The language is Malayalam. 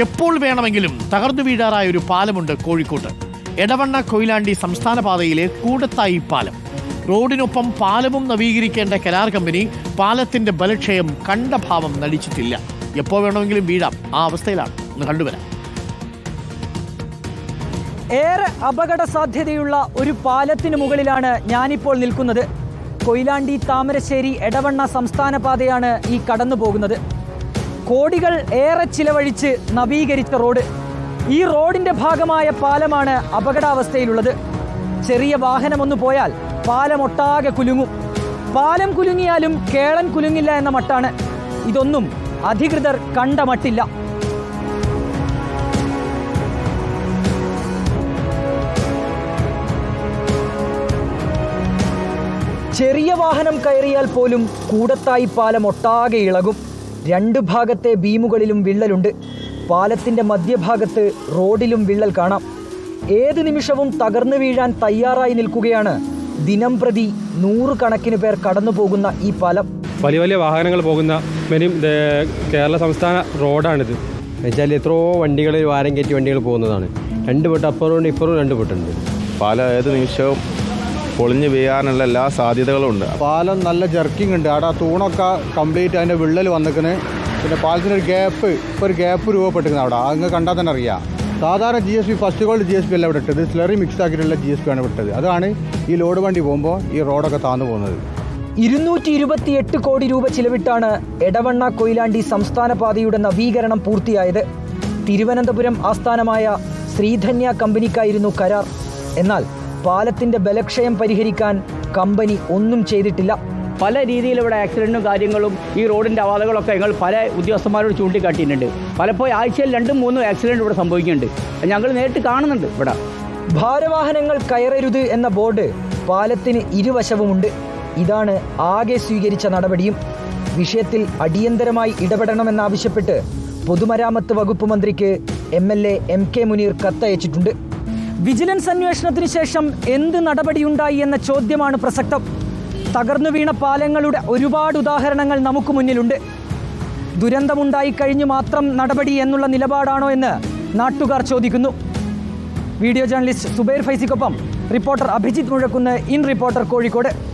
എപ്പോൾ വേണമെങ്കിലും തകർന്നു വീഴാറായ ഒരു പാലമുണ്ട് കോഴിക്കോട്ട്. എടവണ്ണ കൊയിലാണ്ടി സംസ്ഥാന പാതയിലെ കൂടത്തായി പാലം. റോഡിനൊപ്പം പാലവും നവീകരിക്കേണ്ട കരാർ കമ്പനി പാലത്തിന്റെ ബലക്ഷയം കണ്ട ഭാവം നടിച്ചിട്ടില്ല. എപ്പോൾ വേണമെങ്കിലും വീഴാം. ആ അവസ്ഥയിലാണ്. ഒന്ന് കണ്ടുവരാം. ഏറെ അപകട സാധ്യതയുള്ള ഒരു പാലത്തിന് മുകളിലാണ് ഞാനിപ്പോൾ നിൽക്കുന്നത്. കൊയിലാണ്ടി താമരശ്ശേരി എടവണ്ണ സംസ്ഥാന പാതയാണ് ഈ കടന്നു പോകുന്നത് കോടികൾ ഏറെ ചിലവഴിച്ച് നവീകരിച്ച റോഡ്. ഈ റോഡിന്റെ ഭാഗമായ പാലമാണ് അപകടാവസ്ഥയിലുള്ളത്. ചെറിയ വാഹനമൊന്നു പോയാൽ പാലമൊട്ടാകെ കുലുങ്ങും. പാലം കുലുങ്ങിയാലും കേളൻ കുലുങ്ങില്ല എന്ന മട്ടാണ്. ഇതൊന്നും അധികൃതർ കണ്ട മട്ടില്ല. ചെറിയ വാഹനം കയറിയാൽ പോലും കൂടത്തായി പാലം ഒട്ടാകെ ഇളകും. രണ്ട് ഭാഗത്തെ ബീമുകളിലും വിള്ളലുണ്ട്. പാലത്തിന്റെ മധ്യഭാഗത്ത് റോഡിലും വിള്ളൽ കാണാം. ഏത് നിമിഷവും തകർന്നു വീഴാൻ തയ്യാറായി നിൽക്കുകയാണ് ദിനം പ്രതി നൂറുകണക്കിന് പേർ കടന്നു പോകുന്ന ഈ പാലം. വലിയ വലിയ വാഹനങ്ങൾ പോകുന്ന മെനും കേരള സംസ്ഥാന റോഡാണിത്. എന്നുവെച്ചാൽ എത്രയോ വണ്ടികൾ വാരം കയറ്റി വണ്ടികൾ പോകുന്നതാണ്. രണ്ട് പൊട്ട് അപ്പുറവും ഇപ്പുറവും രണ്ട് പൊട്ടുണ്ട്. പാലം ഏത് നിമിഷവും പൊളിഞ്ഞു വീഴാനുള്ള എല്ലാ സാധ്യതകളും ഉണ്ട്. പാലം നല്ല ജർക്കിംഗ് ഉണ്ട്. അവിടെ ആ തൂണൊക്കെ കംപ്ലീറ്റ് അതിന്റെ വിള്ളൽ വന്നിക്കുന്നത് പിന്നെ പാലത്തിനൊരു ഗ്യാപ്പ് ഇപ്പോൾ ഒരു ഗ്യാപ്പ് രൂപപ്പെട്ടിരിക്കുന്നത് അവിടെ. അങ്ങ് കണ്ടാൽ തന്നെ അറിയാം. സാധാരണ G S P first gold G S P അല്ല ഇവിടെ ഇട്ടത്. സ്ലറി മിക്സ് ആക്കിയിട്ടുള്ള ജി എസ് പി ആണ് വിട്ടത് അതാണ് ഈ ലോഡ് വണ്ടി പോകുമ്പോൾ ഈ റോഡൊക്കെ താന്നു പോകുന്നത്. ഇരുന്നൂറ്റി ഇരുപത്തിയെട്ട് കോടി രൂപ ചിലവിട്ടാണ് എടവണ്ണ കൊയിലാണ്ടി സംസ്ഥാന പാതയുടെ നവീകരണം പൂർത്തിയായത്. തിരുവനന്തപുരം ആസ്ഥാനമായ ശ്രീധന്യ കമ്പനിക്കായിരുന്നു കരാർ. എന്നാൽ പാലത്തിന്റെ ബലക്ഷയം പരിഹരിക്കാൻ കമ്പനി ഒന്നും ചെയ്തിട്ടില്ല. പല രീതിയിൽ ഇവിടെ ആക്സിഡന്റും കാര്യങ്ങളും ഈ റോഡിന്റെ അപാതകളൊക്കെ ഞങ്ങൾ പല ഉദ്യോഗസ്ഥന്മാരോട് ചൂണ്ടിക്കാട്ടിയിട്ടുണ്ട്. പലപ്പോഴും ആഴ്ചയിൽ രണ്ടും മൂന്നും ആക്സിഡന്റ് ഇവിടെ സംഭവിക്കുന്നുണ്ട്. ഞങ്ങൾ നേരിട്ട് കാണുന്നുണ്ട് ഇവിടെ. ഭാരവാഹനങ്ങൾ കയറരുത് എന്ന ബോർഡ് പാലത്തിന് ഇരുവശവുമുണ്ട്. ഇതാണ് ആകെ സ്വീകരിച്ച നടപടിയും. വിഷയത്തിൽ അടിയന്തരമായി ഇടപെടണമെന്നാവശ്യപ്പെട്ട് പൊതുമരാമത്ത് വകുപ്പ് മന്ത്രിക്ക് M L A M K Muneer കത്തയച്ചിട്ടുണ്ട്. Vigilance അന്വേഷണത്തിന് ശേഷം എന്ത് നടപടിയുണ്ടായി എന്ന ചോദ്യമാണ് പ്രസക്തം. തകർന്നു വീണ പാലങ്ങളുടെ ഒരുപാട് ഉദാഹരണങ്ങൾ നമുക്ക് മുന്നിലുണ്ട്. ദുരന്തമുണ്ടായി കഴിഞ്ഞു മാത്രം നടപടി എന്നുള്ള നിലപാടാണോ എന്ന് നാട്ടുകാർ ചോദിക്കുന്നു. Video journalist Zubair ഫൈസിക്കൊപ്പം reporter Abhijith Muzhakkunnu in reporter Kozhikode.